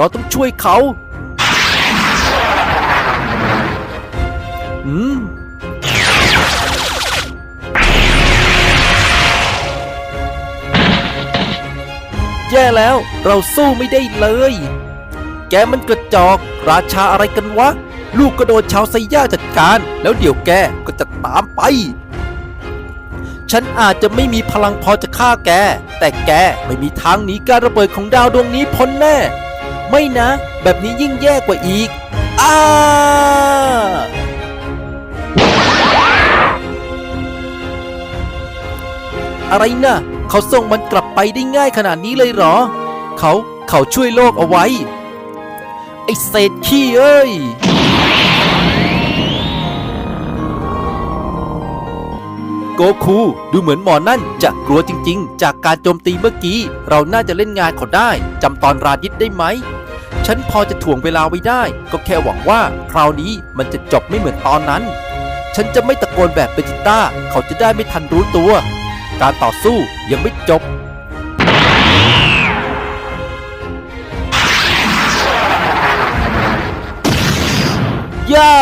เราต้องช่วยเขาอืมแย่แล้วเราสู้ไม่ได้เลย แกมันกระจอกราชาอะไรกันวะ ลูกก็โดนชาวไซย่าจัดการ แล้วเดี๋ยวแกก็จะตามไป ฉันอาจจะไม่มีพลังพอจะฆ่าแก แต่แกไม่มีทางหนีการระเบิดของดาวดวงนี้พ้นแน่ ไม่นะ แบบนี้ยิ่งแย่กว่าอีก อ้า อะไรนะ เขาส่งมันกลับไปได้ง่ายขนาดนี้เลยเหรอ เขาเขาช่วยโลกเอาไว้ ไอ้เศษขี้เอ้ย โกคู ดูเหมือนหมอนั่นจะกลัวจริง ๆ จากการโจมตีเมื่อกี้ เราน่าจะเล่นงานเขาได้ จำตอนราดิสได้ไหม ฉันพอจะถ่วงเวลาไว้ได้ ก็แค่หวังว่าคราวนี้มันจะจบไม่เหมือนตอนนั้น ฉันจะไม่ตะโกนแบบเบจิต้า เขาจะได้ไม่ทันรู้ตัว การต่อสู้ยังไม่จบ ย่า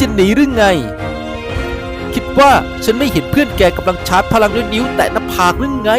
จะหนีหรือไง คิดว่าฉันไม่เห็นเพื่อนแกกำลังชาร์จพลังด้วยนิ้ว แตะหน้าผากหรือไง